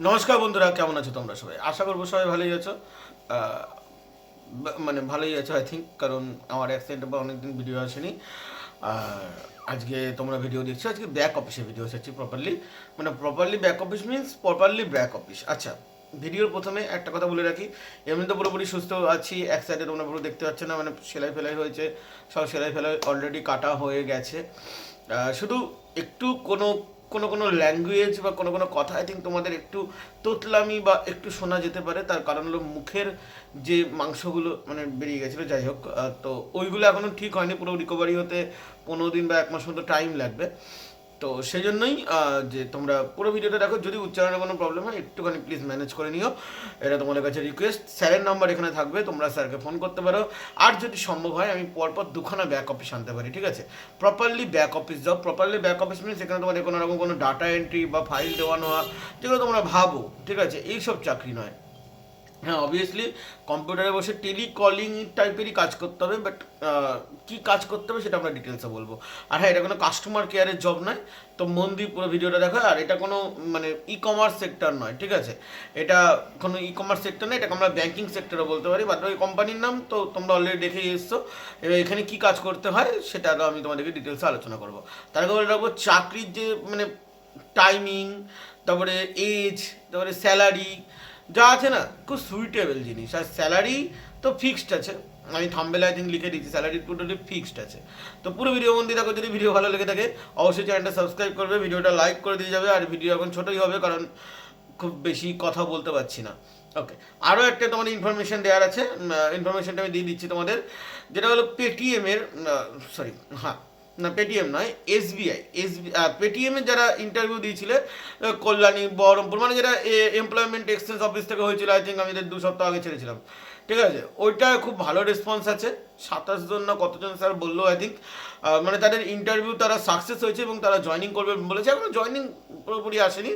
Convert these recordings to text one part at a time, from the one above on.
নমস্কার বন্ধুরা, কেমন আছো তোমরা সবাই? আশা করব সবাই ভালোই আছো। মানে ভালোই আছো আই থিঙ্ক কারণ আমার অ্যাক্সিডেন্টের পর অনেকদিন ভিডিও আসেনি। আর আজকে তোমরা ভিডিও দেখছ, আজকে ব্যাক অফিসে ভিডিও এসেছি প্রপারলি মানে properly back office means properly back office আচ্ছা ভিডিওর প্রথমে একটা কথা বলে রাখি। এমনি তো পুরোপুরি সুস্থ আছি এক সাইডে তোমরা পুরো দেখতে পাচ্ছ না মানে সেলাই ফেলাই হয়েছে, সব সেলাই ফেলাই অলরেডি কাটা হয়ে গেছে। শুধু একটু কোনো কোনো কোনো ল্যাঙ্গুয়েজ বা কোনো কোনো কথা আই থিঙ্ক তোমাদের একটু তোতলামি বা একটু শোনা যেতে পারে। তার কারণ হলো মুখের যে মাংসগুলো মানে বেরিয়ে গেছিল, যাই হোক তো ওইগুলো এখনও ঠিক হয়নি, পুরো রিকভারি হতে পনেরো দিন বা এক মাস মতো টাইম লাগবে। তো সেই জন্যই যে তোমরা পুরো ভিডিওটা দেখো, যদি উচ্চারণের কোনো প্রবলেম হয়, একটুখানি প্লিজ ম্যানেজ করে নিও। এটা তোমাদের কাছে রিকোয়েস্ট স্যারের নাম্বার এখানে থাকবে, তোমরা স্যারকে ফোন করতে পারো। আর যদি সম্ভব হয়, আমি পরপর দুখানা ব্যাক অফিস আনতে পারি, ঠিক আছে? প্রপারলি ব্যাক অফিস যাও প্রপারলি ব্যাক অফিস মিনস এখানে তোমাদের কোনো রকম কোনো ডাটা এন্ট্রি বা ফাইল দেওয়া নেওয়া, যেগুলো তোমরা ভাবো, ঠিক আছে? এইসব চাকরি নয়। হ্যাঁ অবভিয়াসলি কম্পিউটারে বসে টেলিকলিং টাইপেরই কাজ করতে হবে বাট কী কাজ করতে হবে সেটা আমরা ডিটেলসে বলব। আর হ্যাঁ এটা কোনো কাস্টমার কেয়ারের জব নয়, তো মন দিয়ে পুরো ভিডিওটা দেখো। আর এটা কোনো মানে ই কমার্স সেক্টর নয়, ঠিক আছে? এটা কোনো ই কমার্স সেক্টর নয়, এটাকে আমরা ব্যাঙ্কিং সেক্টরে বলতে পারি। বাট ওই কোম্পানির নাম তো তোমরা অলরেডি দেখেই এসছো। এবার এখানে কী কাজ করতে হয় সেটা আমি তোমাদেরকে ডিটেলসে আলোচনা করব। তার আগে রাখব, চাকরির যে মানে টাইমিং তারপরে এজ তারপরে স্যালারি যা আছে না, খুব সুইটেবল জিনিস। আর স্যালারি তো ফিক্সড আছে। আমি থাম্বেলে আই থিঙ্ক লিখে দিচ্ছি স্যালারি টোটালি ফিক্সড আছে। তো পুরো ভিডিও বন্দি দেখো যদি ভিডিও ভালো লেগে থাকে, অবশ্যই চ্যানেলটা সাবস্ক্রাইব করবে। ভিডিওটা লাইক করে দিয়ে যাবে। আর ভিডিও এখন ছোটোই হবে, কারণ খুব বেশি কথা বলতে পারছি না। ওকে আরও একটা তোমাদের ইনফরমেশন দেওয়ার আছে। ইনফরমেশনটা আমি দিয়ে দিচ্ছি তোমাদের। যেটা হলো পেটিএমের সরি হ্যাঁ না পেটিএম নয় এসবিআই এস পেটিএমে যারা ইন্টারভিউ দিয়েছিলে কল্যাণী, বহরমপুর মানে যেটা এমপ্লয়মেন্ট এক্সচেঞ্জ অফিস থেকে হয়েছিল আই থিঙ্ক আমি দু সপ্তাহ আগে ছেড়েছিলাম। ঠিক আছে? ওইটা খুব ভালো রেসপন্স আছে। সাতাশ জন না কতজন স্যার বলল আই থিঙ্ক মানে তাদের ইন্টারভিউ তারা সাকসেস হয়েছে এবং তারা জয়নিং করবে বলেছে। এখনও জয়নিং পুরোপুরি আসেনি।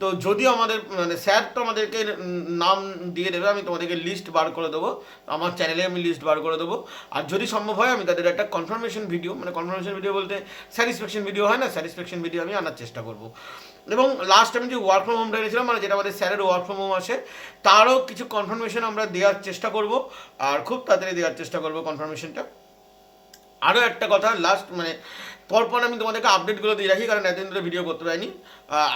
তো যদিও আমাদের মানে স্যার তো আমাদেরকে নাম দিয়ে দেবে, আমি তোমাদেরকে লিস্ট বার করে দেবো। আমার চ্যানেলে আমি লিস্ট বার করে দেবো। আর যদি সম্ভব হয়, আমি তাদের একটা কনফার্মেশন ভিডিও মানে কনফার্মেশন ভিডিও বলতে স্যাটিসফ্যাকশন ভিডিও হয় না স্যাটিসফ্যাকশন ভিডিও আমি আনার চেষ্টা করব। এবং লাস্ট আমি যে ওয়ার্ক ফ্রম হোমটা এনেছিলাম মানে যেটা আমাদের স্যারের ওয়ার্ক ফ্রম হোম আসে, তারও কিছু কনফার্মেশন আমরা দেওয়ার চেষ্টা করব। আর খুব তাড়াতাড়ি দেওয়ার চেষ্টা করব কনফার্মেশনটা আরও একটা কথা লাস্ট মানে পরপর আমি তোমাদেরকে আপডেটগুলো দিয়ে রাখি, কারণ এতদিন ধরে ভিডিও করতে পারিনি।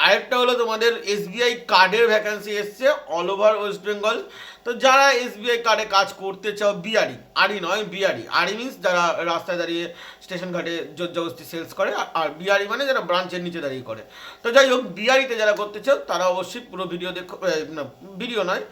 আরেকটা হলো তোমাদের এসবিআই কার্ডের ভ্যাকান্সি এসছে অল ওভার ওয়েস্ট বেঙ্গল তো যারা এসবিআই কার্ডে কাজ করতে চাও বিআরই আরই নয় বিআরই আরই মিনস যারা রাস্তায় দাঁড়িয়ে স্টেশন ঘাটে জোর জবস্তি সেলস করে, আর- আর বিআরই মানে যারা ব্রাঞ্চের নিচে দাঁড়িয়ে করে। তো যাই হোক বিআরিতে যারা করতে চাও, তারা অবশ্যই পুরো ভিডিও দেখো না ভিডিও নয়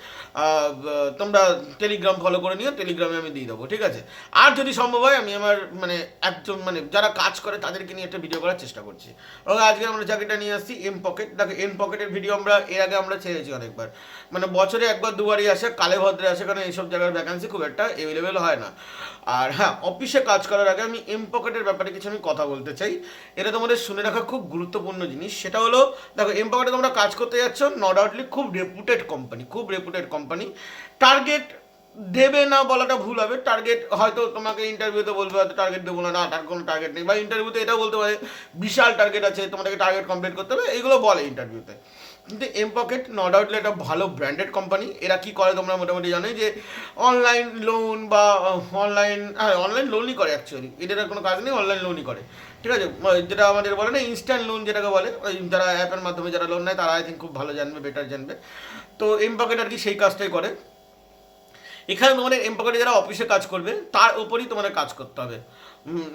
তোমরা টেলিগ্রাম ফলো করে নিও টেলিগ্রামে আমি দিয়ে দেবো, ঠিক আছে? আর যদি সম্ভব হয়, আমি আমার মানে একজন মানে যারা কাজ করে, তাদেরকে নিয়ে একটা ভিডিও করার চেষ্টা করছি। এবং আজকে আমরা চাকরিটা নিয়ে আসছি এম পকেট দেখো এম পকেটের ভিডিও আমরা, এর আগে আমরা ছেড়েছি অনেকবার। মানে বছরে একবার, দুবারই আসে কালে ভদ্রে আসে, কারণ এইসব জায়গার ভ্যাকান্সি খুব একটা অ্যাভেলেবেল হয় না। আর হ্যাঁ অফিসে কাজ করার আগে আমি এম পকেটের ব্যাপারে কিছু আমি কথা বলতে চাই। এটা তোমাদের শুনে রাখা খুব গুরুত্বপূর্ণ জিনিস। সেটা হলো, দেখো এম পকেটে তোমরা কাজ করতে যাচ্ছ নো ডাউটলি খুব রেপুটেড কোম্পানি খুব রেপুটেড কোম্পানি টার্গেট দেবে না বলাটা ভুল হবে। টার্গেট হয়তো তোমাকে ইন্টারভিউতে বলবে, হয়তো টার্গেট দেবো না তার কোনো টার্গেট নেই। বা ইন্টারভিউতে এটাও বলতে পারে, বিশাল টার্গেট আছে, তোমাদেরকে টার্গেট কমপ্লিট করতে হবে এইগুলো বলে ইন্টারভিউতে কিন্তু এম পকেট নো ডাউটলি একটা ভালো ব্র্যান্ডেড কোম্পানি এরা কি করে তোমরা মোটামুটি জানো যে অনলাইন লোন বা অনলাইন হ্যাঁ অনলাইন লোনই করে অ্যাকচুয়ালি এদের কোনো কাজ নেই অনলাইন লোনই করে। ঠিক আছে? যেটা আমাদের বলে না ইনস্ট্যান্ট লোন যেটাকে বলে যারা অ্যাপের মাধ্যমে যারা লোন নেয়, তারা আই থিঙ্ক খুব ভালো জানবে বেটার জানবে। তো এম পকেট আর কি সেই কাজটাই করে। এখানে তোমাদের এম যারা অফিসে কাজ করবে, তার উপরই তোমাদের কাজ করতে হবে।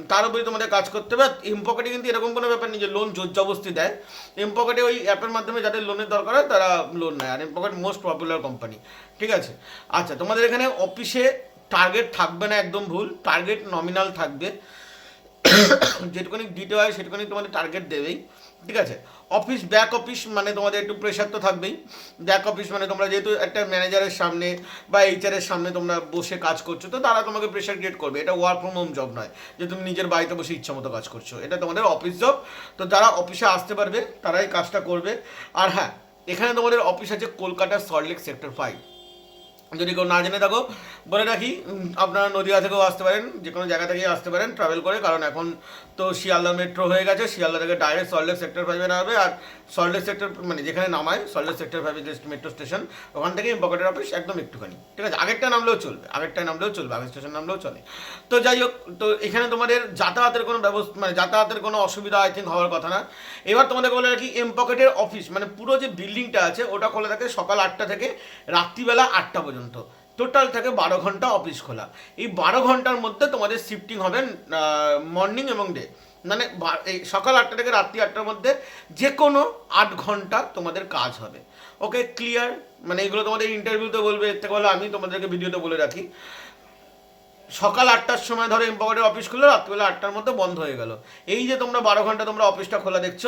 তার উপরই তোমাদের কাজ করতে হবে। এম পকেটে কিন্তু এরকম কোনো ব্যাপার নেই যে লোন জোর জবস্তি দেয়। এমপকেটে ওই অ্যাপের মাধ্যমে যাদের লোনের দরকার হয়, তারা লোন নেয়। আর এম মোস্ট পপুলার কোম্পানি ঠিক আছে? আচ্ছা তোমাদের এখানে অফিসে টার্গেট থাকবে না, একদম ভুল। টার্গেট নমিনাল থাকবে। যেটুকুনি দিতে হয়, সেটুকুনি তোমাদের টার্গেট দেবেই। ঠিক আছে? অফিস ব্যাক অফিস মানে তোমাদের একটু প্রেশার তো থাকবেই। ব্যাক অফিস মানে তোমরা যেহেতু একটা ম্যানেজারের সামনে বা এইচআরের সামনে তোমরা বসে কাজ করছ, তো তারা তোমাকে প্রেশার ক্রিয়েট করবে। এটা ওয়ার্ক ফ্রম হোম জব নয়, যে তুমি নিজের বাড়িতে বসে ইচ্ছা মতো কাজ করছ। এটা তোমাদের অফিস জব তো যারা অফিসে আসতে পারবে, তারাই কাজটা করবে। আর হ্যাঁ এখানে তোমাদের অফিস আছে কলকাতার সল্টলেক সেক্টর ফাইভ যদি কেউ না জেনে থাকো, বলে রাখি আপনারা নদীয়া থেকেও আসতে পারেন, যে কোনো জায়গা থেকেই আসতে পারেন ট্রাভেল করে, কারণ এখন তো শিয়ালদা মেট্রো হয়ে গেছে, শিয়ালদা থেকে ডাইরেক্ট সল্টলেক সেক্টর ফাইভে নামবে, আর সল্টলেক সেক্টর মানে যেখানে নামায় সল্টলেক সেক্টর ফাইভে মেট্রো স্টেশন ওখান থেকে পকেটের অফিস একদম একটুখানি। ঠিক আছে? আগেরটা নামলেও চলবে আগেরটা নামলেও চলবে, আগের স্টেশন নামলেও চলে। তো যাই হোক, তো এখানে তোমাদের যাতায়াতের কোনো ব্যবস্থা মানে যাতায়াতের কোনো অসুবিধা আই থিঙ্ক হওয়ার কথা না। এবার তোমাদের বলে রাখি এম পকেটের অফিস মানে পুরো যে বিল্ডিংটা আছে, ওটা খোলা থাকে সকাল আটটা থেকে রাত্রিবেলা আটটা পর্যন্ত। টোটাল থাকে বারো ঘণ্টা অফিস খোলা। এই বারো ঘণ্টার মধ্যে তোমাদের শিফটিং হবে মর্নিং এবং ডে মানে এই সকাল আটটা থেকে রাত্রি আটটার মধ্যে যে কোনো আট ঘণ্টা তোমাদের কাজ হবে। ওকে ক্লিয়ার মানে এগুলো তোমাদের ইন্টারভিউতে বলবে, এর থেকে বলে আমি তোমাদেরকে ভিডিওতে বলে রাখি। সকাল আটটার সময় ধরো এম্পাওয়ারের অফিস খুললো, রাত্রিবেলা আটটার মধ্যে বন্ধ হয়ে গেল। এই যে তোমরা বারো ঘণ্টা তোমরা অফিসটা খোলা দেখছ,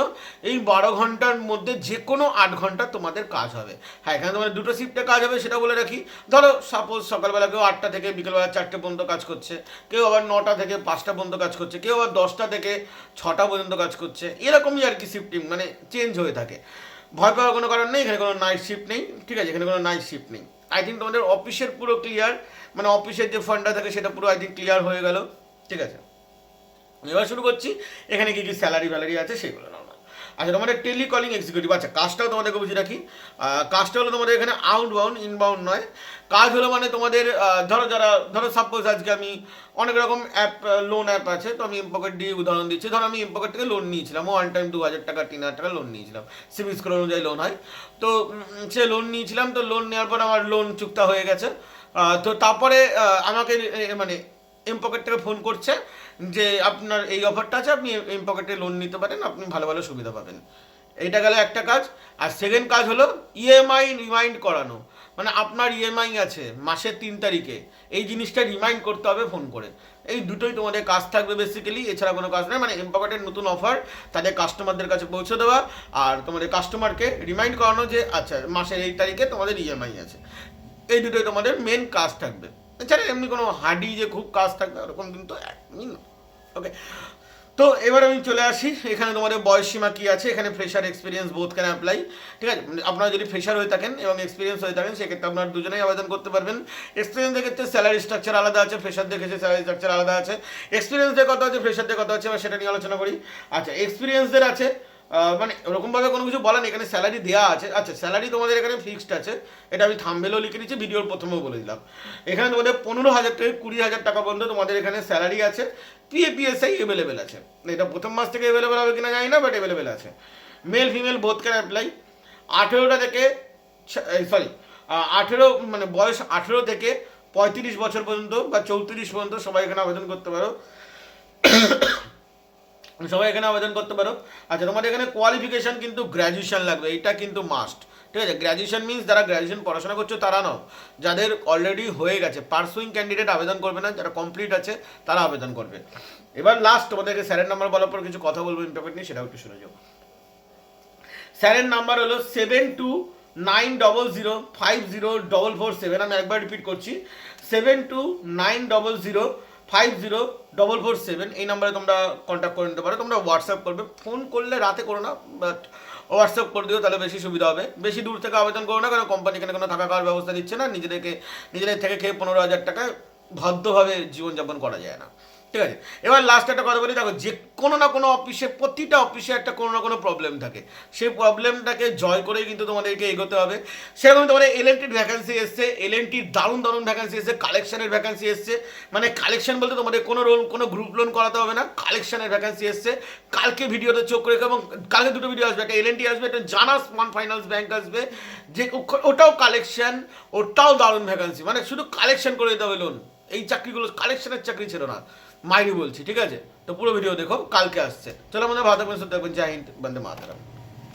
এই বারো ঘণ্টার মধ্যে যে কোনো আট ঘণ্টা তোমাদের কাজ হবে। হ্যাঁ এখানে তোমাদের দুটো শিফটে কাজ হবে, সেটা বলে রাখি। ধরো সাপোজ সকালবেলা কেউ আটটা থেকে বিকেলবেলা চারটে পর্যন্ত কাজ করছে, কেউ আবার নটা থেকে পাঁচটা পর্যন্ত কাজ করছে, কেউ আবার দশটা থেকে ছটা পর্যন্ত কাজ করছে, এরকমই আর কি শিফটিং মানে চেঞ্জ হয়ে থাকে। ভয় পাওয়ার কোনো কারণ নেই, এখানে কোনো নাইট শিফট নেই, ঠিক আছে, এখানে কোনো নাইট শিফট নেই। আই থিঙ্ক তোমাদের অফিসের পুরো ক্লিয়ার মানে অফিসের যে ফান্ডটা থাকে সেটা পুরো আই থিঙ্ক ক্লিয়ার হয়ে গেল, ঠিক আছে? এবার শুরু করছি, এখানে কি কি স্যালারি ভ্যালারি আছে সেগুলো আচ্ছা তোমাদের টেলিকলিং এক্সিকিউটিভ আচ্ছা কাজটাও তোমাদেরকে বুঝিয়ে রাখি। কাজটা হলো তোমাদের এখানে আউট বাউন্ড ইনবাউন্ড নয়। কাজ হলো মানে তোমাদের ধরো যারা, ধরো সাপোজ আজকে আমি অনেক রকম অ্যাপ লোন অ্যাপ আছে, তো আমি পকেট দিয়ে উদাহরণ দিচ্ছি। ধরো আমি পকেট থেকে লোন নিয়েছিলাম ওয়ান টাইম দু হাজার টাকা, তিন হাজার টাকা লোন নিয়েছিলাম। সিভিল স্কোর অনুযায়ী লোন হয়। তো সে লোন নিয়েছিলাম, তো লোন নেওয়ার পর আমার লোন চুক্তা হয়ে গেছে। তো তারপরে আমাকে মানে এম পকেট থেকে ফোন করছে যে আপনার এই অফারটা আছে, আপনি এম পকেটে লোন নিতে পারেন, আপনি ভালো ভালো সুবিধা পাবেন। এইটা গেল একটা কাজ। আর সেকেন্ড কাজ হলো ইএমআই রিমাইন্ড করানো। মানে আপনার ইএমআই আছে মাসের তিন তারিখে। এই জিনিসটা রিমাইন্ড করতে হবে ফোন করে। এই দুটোই তোমাদের কাজ থাকবে বেসিক্যালি এছাড়া কোনো কাজ নয়। মানে এম পকেটের নতুন অফার তাদের কাস্টমারদের কাছে পৌঁছে দেওয়া আর তোমাদের কাস্টমারকে রিমাইন্ড করানো যে আচ্ছা মাসের এই তারিখে তোমাদের ইএমআই আছে। এই দুটোই তোমাদের মেন কাজ থাকবে। এছাড়া এমনি কোনো হাডি যে খুব কাজ থাকবে ওরকম কিন্তু একদমই ওকে তো এবার আমি চলে আসি। এখানে তোমাদের বয়স সীমা কি আছে? এখানে fresher experience both can apply ঠিক আছে? মানে আপনারা যদি ফ্রেশার হয়ে থাকেন এবং এক্সপিরিয়েন্স হয়ে থাকেন, সেক্ষেত্রে আপনারা দুজনেই আবেদন করতে পারবেন। এক্সপিরিয়েন্সের ক্ষেত্রে স্যালারি স্ট্রাকচার আলাদা আছে ফ্রেশারদের ক্ষেত্রে স্যালারি স্ট্রাকচার আলাদা আছে। এক্সপিরিয়েন্সদের কথা আছে ফ্রেশারদের কথা আছে, এবার সেটা নিয়ে আলোচনা করি। আচ্ছা এক্সপিরিয়েন্সদের আছে। মানে ওরকমভাবে কোনো কিছু বলেন, এখানে স্যালারি দেওয়া আছে। আচ্ছা স্যালারি তোমাদের এখানে ফিক্সড আছে। এটা আমি থাম্বেলও লিখে দিচ্ছি ভিডিওর প্রথমেও বলে দিলাম। এখানে তোমাদের পনেরো হাজার থেকে কুড়ি হাজার টাকা পর্যন্ত তোমাদের এখানে স্যালারি আছে। পিএপিএসআই এভেলেবেল আছে। এটা প্রথম মাস থেকে এভেলেবেল হবে কিনা জানি না বাট এভেলেবেল আছে। Male female both can apply আঠেরোটা থেকে সরি আঠেরো মানে বয়স আঠেরো থেকে পঁয়ত্রিশ বছর পর্যন্ত বা চৌত্রিশ পর্যন্ত সবাই এখানে আবেদন করতে পারো। সবাই এখানে আবেদন করতে পারো আচ্ছা তোমাদের এখানে কোয়ালিফিকেশন কিন্তু গ্র্যাজুয়েশন লাগবে, এটা কিন্তু মাস্ট ঠিক আছে? গ্র্যাজুয়েশন মিন্স যারা গ্র্যাজুয়েশন পড়াশোনা করছ, তারা নাও। যাদের অলরেডি হয়ে গেছে পার্সুইং ক্যান্ডিডেট আবেদন করবে না, যারা কমপ্লিট আছে, তারা আবেদন করবে। এবার লাস্ট তোমাদেরকে স্যারের নাম্বার বলার পর কিছু কথা বলব ইম্পেক্ট নিয়ে সেটাও একটু শুনে যাও। স্যারের নাম্বার হলো seven two nine double zero five zero double four seven আমি একবার রিপিট করছি। Seven two nine double zero five zero double four seven এই নাম্বারে তোমরা কন্ট্যাক্ট করে নিতে পারো। তোমরা হোয়াটসঅ্যাপ করবে। ফোন করলে রাতে করো না বাট হোয়াটসঅ্যাপ করে দিও, তাহলে বেশি সুবিধা হবে। বেশি দূর থেকে আবেদন করো না, কারণ কোম্পানি এখানে কোনো থাকা খাওয়ার ব্যবস্থা দিচ্ছে না। নিজেদেরকে, নিজেদের থেকে খেয়ে পনেরো হাজার টাকায় ভদ্রভাবে জীবনযাপন করা যায় না। ঠিক আছে? এবার লাস্ট একটা কথা বলি, দেখো, যে কোনো না কোনো অফিসে প্রতিটা অফিসে একটা কোনো না কোনো প্রবলেম থাকে। সেই প্রবলেমটাকে জয় করেই কিন্তু তোমাদেরকে এগোতে হবে। সেরকম তোমাদের এল এন টির ভ্যাকান্সি এসছে এল এন টির দারুণ দারুণ ভ্যাকান্সি এসছে কালেকশনের ভ্যাকান্সি এসছে। মানে কালেকশন বলতে তোমাদের কোনো রোল কোনো গ্রুপ লোন করাতে হবে না কালেকশনের ভ্যাকান্সি এসছে। কালকে ভিডিওতে চোখ রেখে এবং কালকে দুটো ভিডিও আসবে, একটা এল এন টি আসবে, একটা জানাস ওয়ান ফাইন্যান্স ব্যাংক আসবে। যে ওটাও কালেকশন ওটাও দারুণ ভ্যাকান্সি মানে শুধু কালেকশন করে দিতে হবে লোন এই চাকরিগুলো কালেকশনের চাকরি ছিল না। মাইরি বলছি, ঠিক আছে? তো পুরো ভিডিও দেখো, কালকে আসছে। চলো আমাদের সুস্থ থাকবেন জয় হিন্দ, বন্দে মাতারাম।